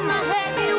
I'm a heavyweight.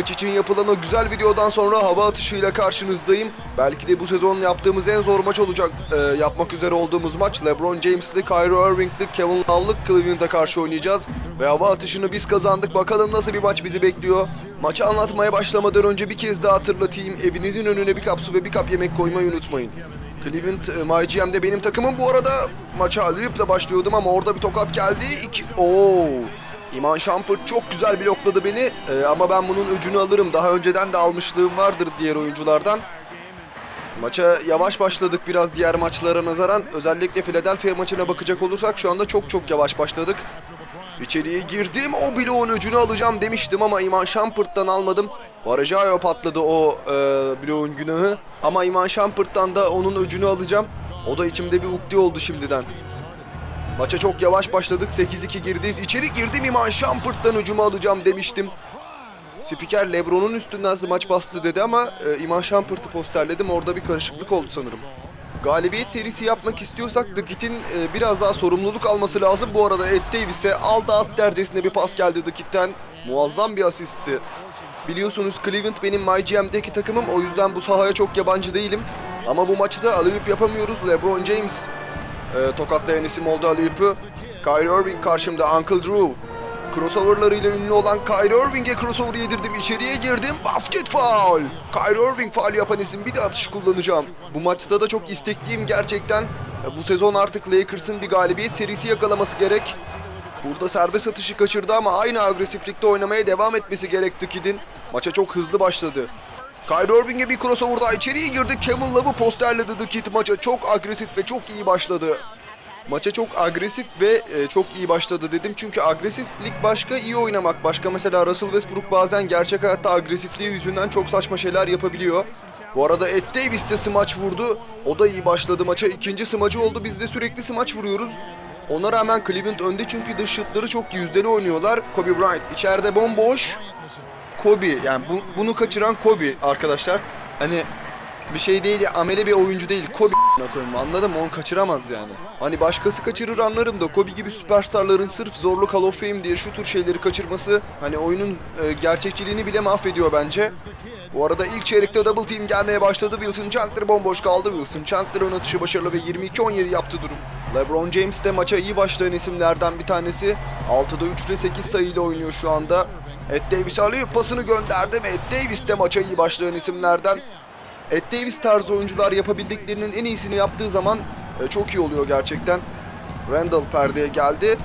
Maç için yapılan o güzel videodan sonra hava atışıyla karşınızdayım. Belki de bu sezon yaptığımız en zor maç olacak. Ee, yapmak üzere olduğumuz maç LeBron James'li, Kyrie Irving'li, Kevin Love'lı Cleveland'a karşı oynayacağız. Ve hava atışını biz kazandık. Bakalım nasıl bir maç bizi bekliyor. Maçı anlatmaya başlamadan önce bir kez daha hatırlatayım. Evinizin önüne bir kap su ve bir kap yemek koymayı unutmayın. Cleveland e, My GM'de benim takımım bu arada maça Lip'le başlıyordum ama orada bir tokat geldi. İki... Oo. İman Shumpert çok güzel blokladı beni Ee, ama ben bunun öcünü alırım. Daha önceden de almışlığım vardır diğer oyunculardan. Maça yavaş başladık biraz diğer maçlara nazaran. Özellikle Philadelphia maçına bakacak olursak şu anda çok çok yavaş başladık. İçeriye girdim o bloğun öcünü alacağım demiştim ama İman Shumpert'tan almadım. Varajayo patladı o e, bloğun günahı. Ama İman Shumpert'tan da onun öcünü alacağım. O da içimde bir ukde oldu şimdiden. Maça çok yavaş başladık. 8-2 girdiyiz. İçeri girdim İman Shumpert'tan hücumu alacağım demiştim. Spiker Lebron'un üstünden maç bastı dedi ama e, İman Shumpert'ı posterledim. Orada bir karışıklık oldu sanırım. Galibiyet serisi yapmak istiyorsak The Kit'in e, biraz daha sorumluluk alması lazım. Bu arada Ed Davis'e al da at dercesine bir pas geldi The Kit'ten. Muazzam bir asistti. Biliyorsunuz Cleveland benim My GM'deki takımım. O yüzden bu sahaya çok yabancı değilim. Ama bu maçta alayıp yapamıyoruz. LeBron James e, tokatlayan isim oldu Aliyup'u. Kyrie Irving karşımda Uncle Drew. Crossoverlarıyla ünlü olan Kyrie Irving'e crossover yedirdim. İçeriye girdim. Basket foul. Kyrie Irving faul yapan isim. Bir de atış kullanacağım. Bu maçta da çok istekliyim gerçekten. Bu sezon artık Lakers'ın bir galibiyet serisi yakalaması gerek. Burada serbest atışı kaçırdı ama aynı agresiflikte oynamaya devam etmesi gerekti Kid'in. Maça çok hızlı başladı. Kyrie Irving'e bir crossover daha içeriye girdi. Kevin Love'ı posterledi The Kid maça. Çok agresif ve çok iyi başladı. Maça çok agresif ve e, çok iyi başladı dedim. Çünkü agresiflik başka, iyi oynamak başka. Mesela Russell Westbrook bazen gerçek hayatta agresifliği yüzünden çok saçma şeyler yapabiliyor. Bu arada Ed Davis de smaç vurdu. O da iyi başladı maça. İkinci smacı oldu. Biz de sürekli smaç vuruyoruz. Ona rağmen Cleveland önde çünkü dış şutları çok yüzdeli oynuyorlar. Kobe Bryant içeride bomboş. Kobe yani bu- bunu kaçıran Kobe arkadaşlar. Hani bir şey değil amele bir oyuncu değil Kobe anladın mı onu kaçıramaz yani. Hani başkası kaçırır anlarım da Kobe gibi süperstarların sırf zorlu Hall of Fame diye şu tür şeyleri kaçırması hani oyunun e, gerçekçiliğini bile mahvediyor bence. Bu arada ilk çeyrekte double team gelmeye başladı. Wilson Chandler bomboş kaldı. Wilson Chandler'ın atışı başarılı ve 22-17 yaptı durum. LeBron James de maça iyi başlayan isimlerden bir tanesi. 6'da 3 ile 8 sayıyla oynuyor şu anda. Ed Davis alıyor pasını gönderdi ve Ed Davis de maça iyi başlayan isimlerden. Ed Davis tarzı oyuncular yapabildiklerinin en iyisini yaptığı zaman e, çok iyi oluyor gerçekten. Randall perdeye geldi.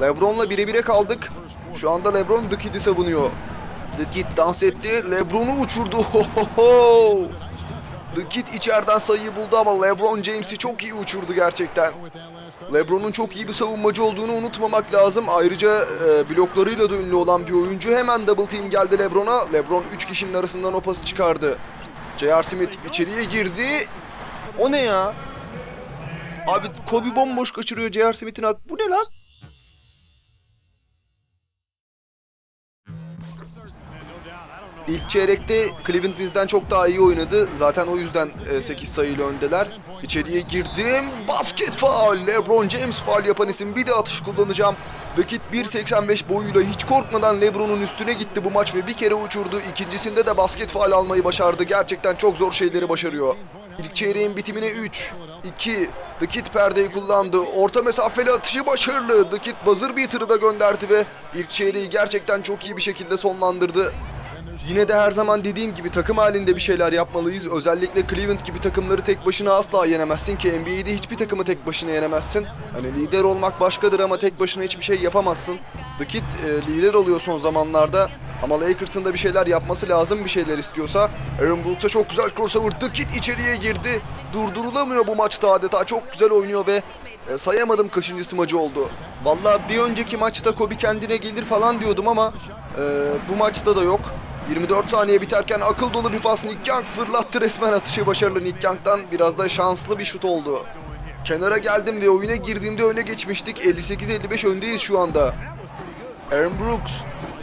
LeBron'la bire bire kaldık. Şu anda LeBron The Kid'i savunuyor. The Kid dans etti. LeBron'u uçurdu. The Kid içeriden sayıyı buldu ama LeBron James'i çok iyi uçurdu gerçekten. LeBron'un çok iyi bir savunmacı olduğunu unutmamak lazım. Ayrıca e, bloklarıyla da ünlü olan bir oyuncu. Hemen double team geldi LeBron'a. LeBron 3 kişinin arasından o pası çıkardı. J.R. Smith içeriye girdi. O ne ya? Abi Kobe bomboş kaçırıyor J.R. Smith'in. Bu ne lan? İlk çeyrekte Cleveland bizden çok daha iyi oynadı. Zaten o yüzden e, 8 sayıyla öndeler. İçeriye girdim. Basket faul. LeBron James faul yapan isim. Bir de atış kullanacağım. Vakit 1.85 boyuyla hiç korkmadan LeBron'un üstüne gitti bu maç ve bir kere uçurdu. İkincisinde de basket faul almayı başardı. Gerçekten çok zor şeyleri başarıyor. İlk çeyreğin bitimine 3, 2, The perdeyi kullandı. Orta mesafeli atışı başarılı. The Kid buzzer beater'ı da gönderdi ve ilk çeyreği gerçekten çok iyi bir şekilde sonlandırdı. Yine de her zaman dediğim gibi takım halinde bir şeyler yapmalıyız. Özellikle Cleveland gibi takımları tek başına asla yenemezsin ki NBA'de hiçbir takımı tek başına yenemezsin. Hani lider olmak başkadır ama tek başına hiçbir şey yapamazsın. The Kid e, lider oluyor son zamanlarda ama Lakers'ın da bir şeyler yapması lazım bir şeyler istiyorsa. Aaron Brooks'a çok güzel crossover. The Kid içeriye girdi. Durdurulamıyor bu maçta adeta. Çok güzel oynuyor ve e, sayamadım kaçıncı smacı oldu. Valla bir önceki maçta Kobe kendine gelir falan diyordum ama e, bu maçta da yok. 24 saniye biterken akıl dolu bir pas Nick Young fırlattı resmen atışı başarılı Nick Young'dan biraz da şanslı bir şut oldu. Kenara geldim ve oyuna girdiğimde öne geçmiştik. 58-55 öndeyiz şu anda. Aaron Brooks.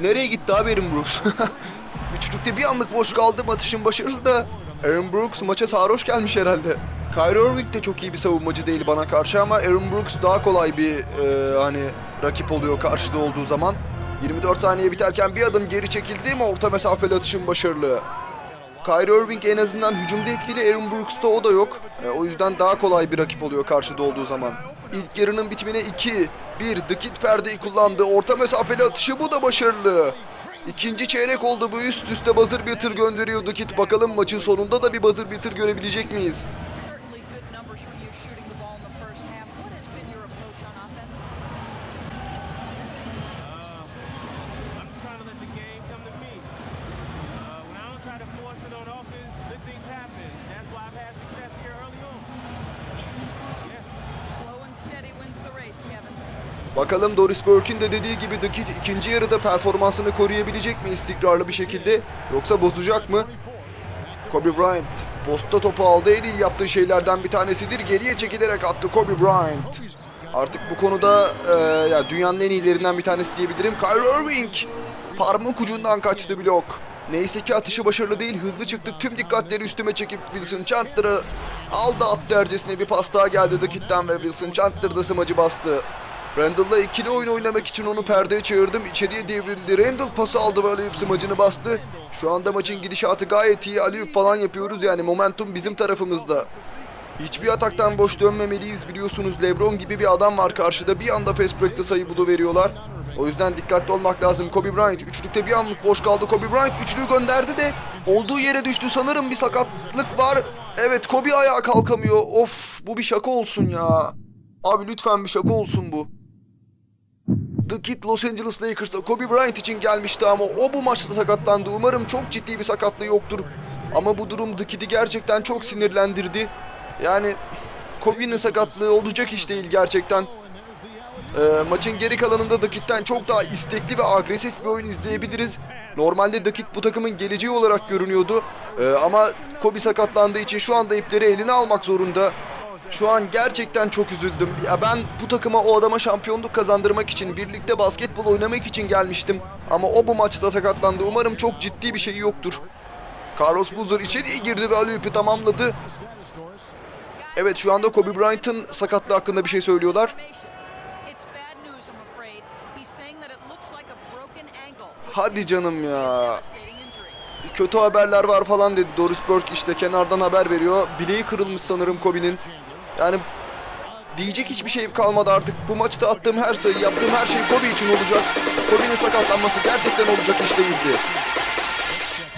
Nereye gitti abi Aaron Brooks? Üçlükte bir anlık boş kaldım atışın başarılı da. Aaron Brooks maça sarhoş gelmiş herhalde. Kyrie Irving de çok iyi bir savunmacı değil bana karşı ama Aaron Brooks daha kolay bir e, hani rakip oluyor karşıda olduğu zaman. 24 saniye biterken bir adım geri çekildi mi orta mesafeli atışın başarılı. Kyrie Irving en azından hücumda etkili, Aaron Brooks'ta o da yok. E, o yüzden daha kolay bir rakip oluyor karşıda olduğu zaman. İlk yarının bitimine 2, 1, The Kid perdeyi kullandı. Orta mesafeli atışı bu da başarılı. İkinci çeyrek oldu bu üst üste buzzer beater gönderiyor Kid. Bakalım maçın sonunda da bir buzzer beater görebilecek miyiz? Bakalım Doris Burke'in de dediği gibi Kid ikinci yarıda performansını koruyabilecek mi istikrarlı bir şekilde yoksa bozacak mı? Kobe Bryant posta topu aldı en iyi yaptığı şeylerden bir tanesidir. Geriye çekilerek attı Kobe Bryant. Artık bu konuda e, ya dünyanın en iyilerinden bir tanesi diyebilirim. Kyrie Irving parmak ucundan kaçtı blok. Neyse ki atışı başarılı değil. Hızlı çıktık. Tüm dikkatleri üstüme çekip Wilson Chandler'ı aldı attı ercesine bir pas daha geldi Kid'den ve Wilson Chandler da smacı bastı. Randall'la ikili oyun oynamak için onu perdeye çevirdim. İçeriye devrildi. Randall pası aldı ve Aliyup smacını bastı. Şu anda maçın gidişatı gayet iyi. Aliyup falan yapıyoruz yani momentum bizim tarafımızda. Hiçbir ataktan boş dönmemeliyiz biliyorsunuz. Lebron gibi bir adam var karşıda. Bir anda fast break'te sayı bulu veriyorlar. O yüzden dikkatli olmak lazım. Kobe Bryant üçlükte bir anlık boş kaldı. Kobe Bryant üçlüyü gönderdi de olduğu yere düştü. Sanırım bir sakatlık var. Evet Kobe ayağa kalkamıyor. Of bu bir şaka olsun ya. Abi lütfen bir şaka olsun bu. The Kid Los Angeles Lakers'ta Kobe Bryant için gelmişti ama o bu maçta sakatlandı. Umarım çok ciddi bir sakatlığı yoktur. Ama bu durum The Kid'i gerçekten çok sinirlendirdi. Yani Kobe'nin sakatlığı olacak iş değil gerçekten. Ee, maçın geri kalanında Kid'den çok daha istekli ve agresif bir oyun izleyebiliriz. Normalde Kid bu takımın geleceği olarak görünüyordu. Ee, ama Kobe sakatlandığı için şu anda ipleri eline almak zorunda. Şu an gerçekten çok üzüldüm. Ya ben bu takıma o adama şampiyonluk kazandırmak için, birlikte basketbol oynamak için gelmiştim. Ama o bu maçta sakatlandı. Umarım çok ciddi bir şey yoktur. Carlos Boozer içeriye girdi ve alley tamamladı. Evet şu anda Kobe Bryant'ın sakatlığı hakkında bir şey söylüyorlar. Hadi canım ya. Kötü haberler var falan dedi Doris Burke işte kenardan haber veriyor. Bileği kırılmış sanırım Kobe'nin. Yani diyecek hiçbir şey kalmadı artık. Bu maçta attığım her sayı, yaptığım her şey Kobe için olacak. Kobe'nin sakatlanması gerçekten olacak iş değildi.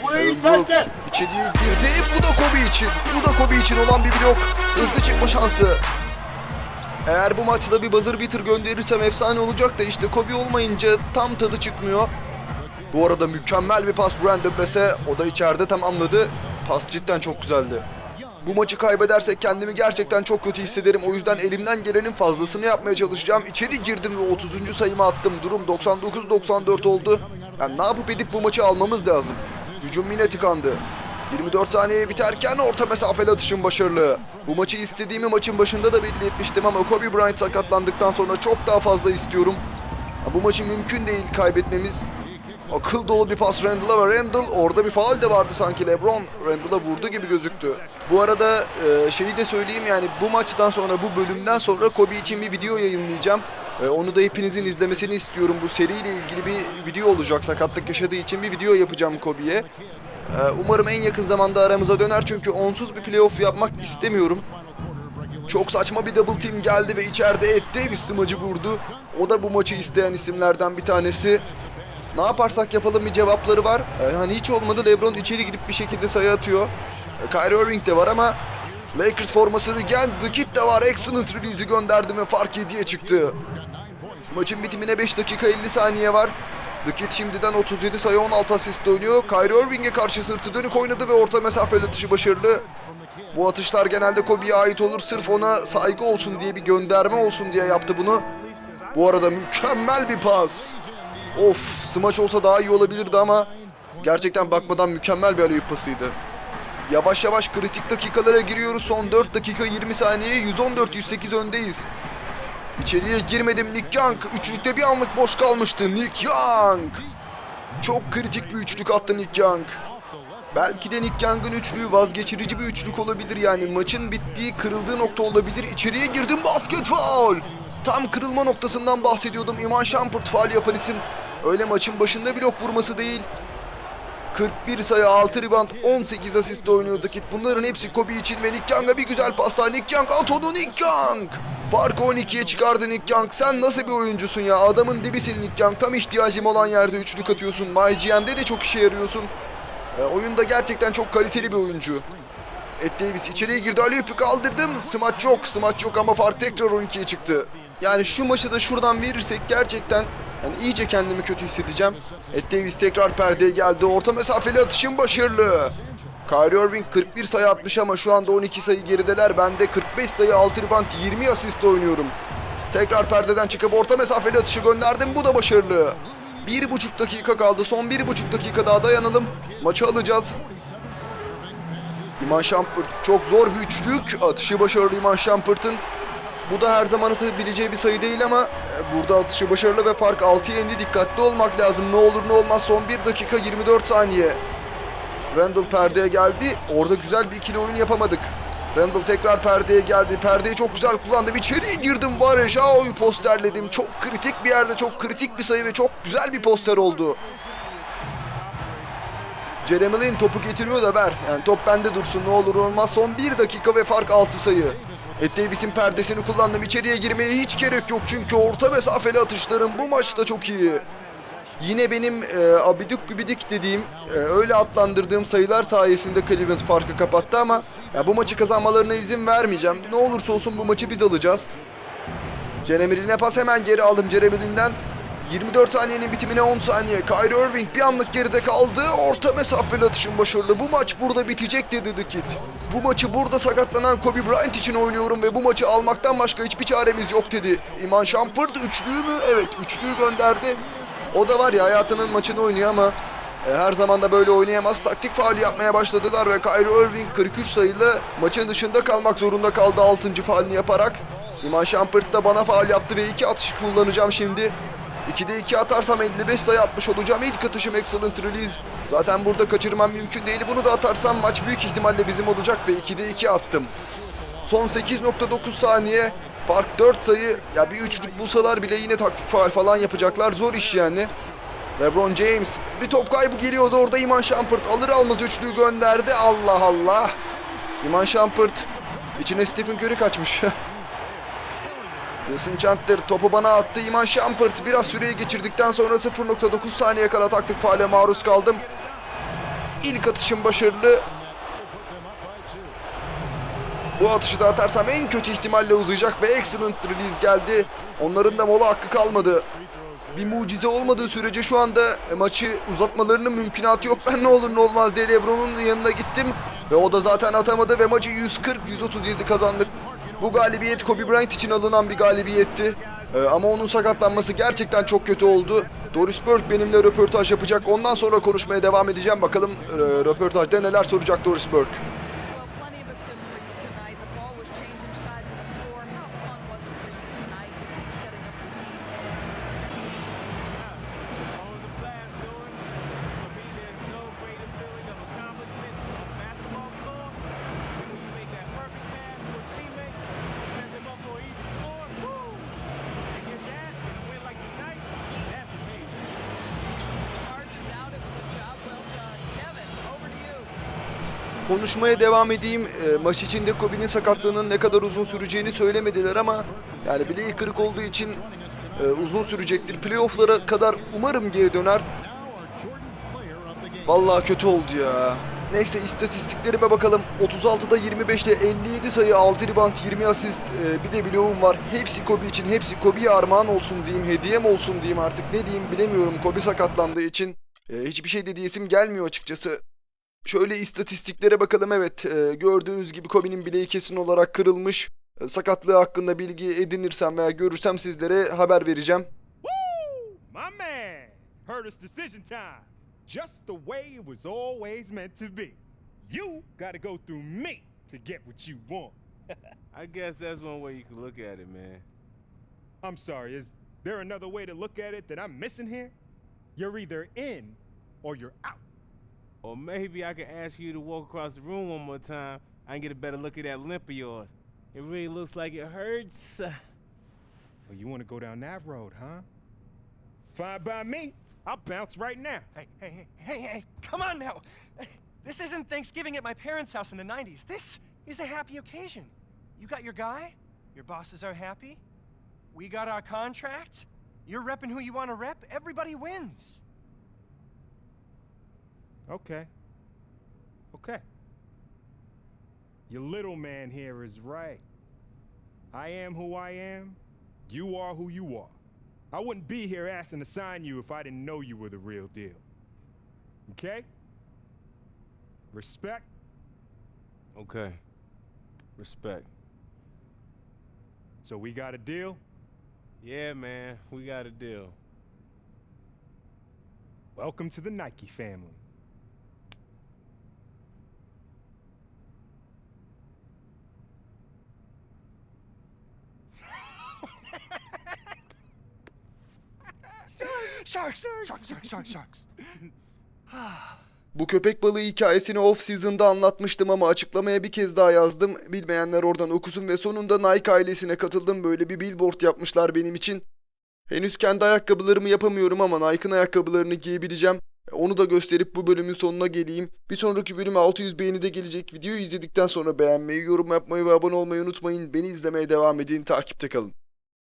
Aaron Brooks içeriye girdi. Bu da Kobe için. Bu da Kobe için olan bir blok. Hızlı çıkma şansı. Eğer bu maçta bir buzzer beater gönderirsem efsane olacak da işte Kobe olmayınca tam tadı çıkmıyor. Bu arada mükemmel bir pas Brandon Bass'e. O da içeride tamamladı. Pas cidden çok güzeldi. Bu maçı kaybedersek kendimi gerçekten çok kötü hissederim. O yüzden elimden gelenin fazlasını yapmaya çalışacağım. İçeri girdim ve 30. sayımı attım. Durum 99-94 oldu. Yani ne yapıp edip bu maçı almamız lazım. Hücum yine tıkandı. 24 saniye biterken orta mesafeli atışım başarılı. Bu maçı istediğimi maçın başında da belli etmiştim ama Kobe Bryant sakatlandıktan sonra çok daha fazla istiyorum. Bu maçı mümkün değil kaybetmemiz. Akıl dolu bir pas Randall'a ve Randall orada bir faul de vardı sanki LeBron Randall'a vurdu gibi gözüktü. Bu arada e, şeyi de söyleyeyim yani bu maçtan sonra bu bölümden sonra Kobe için bir video yayınlayacağım. E, onu da hepinizin izlemesini istiyorum. Bu seriyle ilgili bir video olacak. Sakatlık yaşadığı için bir video yapacağım Kobe'ye. E, umarım en yakın zamanda aramıza döner çünkü onsuz bir playoff yapmak istemiyorum. Çok saçma bir double team geldi ve içeride Ed Davis smacı vurdu. O da bu maçı isteyen isimlerden bir tanesi. Ne yaparsak yapalım bir cevapları var. Ee, hani hiç olmadı LeBron içeri girip bir şekilde sayı atıyor. Ee, Kyrie Irving de var ama Lakers formasını giyen The de var. Excellent release'i gönderdi ve fark 7'ye çıktı. Maçın bitimine 5 dakika 50 saniye var. The şimdiden 37 sayı 16 asist oynuyor. Kyrie Irving'e karşı sırtı dönük oynadı ve orta mesafeli atışı başarılı. Bu atışlar genelde Kobe'ye ait olur. Sırf ona saygı olsun diye bir gönderme olsun diye yaptı bunu. Bu arada mükemmel bir pas. Of smaç olsa daha iyi olabilirdi ama Gerçekten bakmadan mükemmel bir alley-oop pasıydı. Yavaş yavaş kritik dakikalara giriyoruz. Son 4 dakika 20 saniye 114-108 öndeyiz. İçeriye girmedim Nick Young. Üçlükte bir anlık boş kalmıştı Nick Young. Çok kritik bir üçlük attı Nick Young. Belki de Nick Young'ın üçlüğü vazgeçirici bir üçlük olabilir yani. Maçın bittiği, kırıldığı nokta olabilir. İçeriye girdim basket foul. Tam kırılma noktasından bahsediyordum. Iman Shumpert faal yapan isim. Öyle maçın başında blok vurması değil. 41 sayı, 6 rebound, 18 asistle oynuyordu Kit. Bunların hepsi Kobe için ve Nick Young'a bir güzel paslar. Nick Young, Antonio Nick Young. Farkı 12'ye çıkardı Nick Young. Sen nasıl bir oyuncusun ya? Adamın dibisin Nick Young. Tam ihtiyacım olan yerde üçlük atıyorsun. MyGM'de de çok işe yarıyorsun. E, oyunda gerçekten çok kaliteli bir oyuncu. Ed Davis içeriye girdi. Aliyup'u kaldırdım. Smaç yok. Smaç yok ama fark tekrar 12'ye çıktı. Yani şu maçı da şuradan verirsek gerçekten yani iyice kendimi kötü hissedeceğim. Ed Davis tekrar perdeye geldi. Orta mesafeli atışın başarılı. Kyrie Irving 41 sayı atmış ama şu anda 12 sayı gerideler. Ben de 45 sayı 6 rebound 20 asist oynuyorum. Tekrar perdeden çıkıp orta mesafeli atışı gönderdim. Bu da başarılı. Bir buçuk dakika kaldı. Son bir buçuk dakika daha dayanalım. Maçı alacağız. İman Shumpert çok zor bir üçlük. Atışı başarılı İman Shumpert'ın. Bu da her zaman atabileceği bir sayı değil ama e, burada atışı başarılı ve fark 6'ya indi. Dikkatli olmak lazım. Ne olur ne olmaz son 1 dakika 24 saniye. Randall perdeye geldi. Orada güzel bir ikili oyun yapamadık. Randall tekrar perdeye geldi. Perdeyi çok güzel kullandım. İçeriye girdim var ya Jao'yu posterledim. Çok kritik bir yerde çok kritik bir sayı ve çok güzel bir poster oldu. Jeremy Lin topu getiriyor da ver. Yani top bende dursun ne olur olmaz. Son 1 dakika ve fark 6 sayı. Ed Davis'in perdesini kullandım. İçeriye girmeye hiç gerek yok çünkü orta mesafeli atışlarım bu maçta çok iyi. Yine benim e, abidik gübidik dediğim, e, öyle adlandırdığım sayılar sayesinde Cleveland farkı kapattı ama ya bu maçı kazanmalarına izin vermeyeceğim. Ne olursa olsun bu maçı biz alacağız. Jeremy Lin'e pas hemen geri aldım Jeremy Lin'den. 24 saniyenin bitimine 10 saniye. Kyrie Irving bir anlık geride kaldı. Orta mesafeli atışın başarılı. Bu maç burada bitecek dedi The Kid. Bu maçı burada sakatlanan Kobe Bryant için oynuyorum ve bu maçı almaktan başka hiçbir çaremiz yok dedi. Iman Shumpert üçlüğü mü? Evet üçlüğü gönderdi. O da var ya hayatının maçını oynuyor ama e, her zaman da böyle oynayamaz. Taktik faali yapmaya başladılar ve Kyrie Irving 43 sayılı maçın dışında kalmak zorunda kaldı 6. faalini yaparak. Iman Shumpert da bana faal yaptı ve iki atış kullanacağım şimdi. 2'de 2 atarsam 55 sayı atmış olacağım. İlk atışım excellent release. Zaten burada kaçırmam mümkün değil. Bunu da atarsam maç büyük ihtimalle bizim olacak ve 2'de 2 attım. Son 8.9 saniye. Fark 4 sayı. Ya bir üçlük bulsalar bile yine taktik faal falan yapacaklar. Zor iş yani. LeBron James bir top kaybı geliyordu orada Iman Shumpert alır almaz üçlüyü gönderdi. Allah Allah. Iman Shumpert içine Stephen Curry kaçmış. Wilson Chandler topu bana attı. Iman Shumpert biraz süreyi geçirdikten sonra 0.9 saniye kala taktik faale maruz kaldım. İlk atışım başarılı. Bu atışı da atarsam en kötü ihtimalle uzayacak ve excellent release geldi. Onların da mola hakkı kalmadı. Bir mucize olmadığı sürece şu anda maçı uzatmalarının mümkünatı yok. Ben ne olur ne olmaz diye Lebron'un yanına gittim. Ve o da zaten atamadı ve maçı 140-137 kazandık. Bu galibiyet Kobe Bryant için alınan bir galibiyetti. Ee, ama onun sakatlanması gerçekten çok kötü oldu. Doris Burke benimle röportaj yapacak. Ondan sonra konuşmaya devam edeceğim. Bakalım e, röportajda neler soracak Doris Burke. Konuşmaya devam edeyim. E, maç içinde Kobe'nin sakatlığının ne kadar uzun süreceğini söylemediler ama yani bileği kırık olduğu için e, uzun sürecektir. Playoff'lara kadar umarım geri döner. Vallahi kötü oldu ya. Neyse istatistiklerime bakalım. 36'da 25'te 57 sayı, 6 rebound, 20 asist, e, bir de bloğum var. Hepsi Kobe için, hepsi Kobe'ye armağan olsun diyeyim, hediyem olsun diyeyim artık. Ne diyeyim bilemiyorum. Kobe sakatlandığı için e, hiçbir şey de diyesim gelmiyor açıkçası. Şöyle istatistiklere bakalım evet e, gördüğünüz gibi Kobe'nin bileği kesin olarak kırılmış. E, sakatlığı hakkında bilgi edinirsem veya görürsem sizlere haber vereceğim. Woo! My man! Heard it's decision time. just the way it was always meant to be. You gotta go through me to get what you want. I guess that's one way you can look at it, man. I'm sorry, is there another way to look at it that I'm missing here? You're either in or you're out. Or maybe I can ask you to walk across the room one more time. I can get a better look at that limp of yours. It really looks like it hurts. Well, you wanna go down that road, huh? Fine by me. I'll bounce right now. Hey, hey, hey, hey, hey, come on now. This isn't Thanksgiving at my parents' house in the 90s. This is a happy occasion. You got your guy, your bosses are happy, we got our contract, you're repping who you want to rep, everybody wins. Okay. Okay. Your little man here is right. I am who I am. You are who you are. I wouldn't be here asking to sign you if I didn't know you were the real deal. Okay? Respect? Okay. Respect. So we got a deal? Yeah, man, we got a deal. Welcome to the Nike family. Sharks, sharks, sharks, sharks, sharks. Bu köpek balığı hikayesini off season'da anlatmıştım ama açıklamaya bir kez daha yazdım. Bilmeyenler oradan okusun ve sonunda Nike ailesine katıldım. Böyle bir billboard yapmışlar benim için. Henüz kendi ayakkabılarımı yapamıyorum ama Nike'ın ayakkabılarını giyebileceğim. Onu da gösterip bu bölümün sonuna geleyim. Bir sonraki bölüm 600 beğenide gelecek. Videoyu izledikten sonra beğenmeyi, yorum yapmayı ve abone olmayı unutmayın. Beni izlemeye devam edin. Takipte kalın.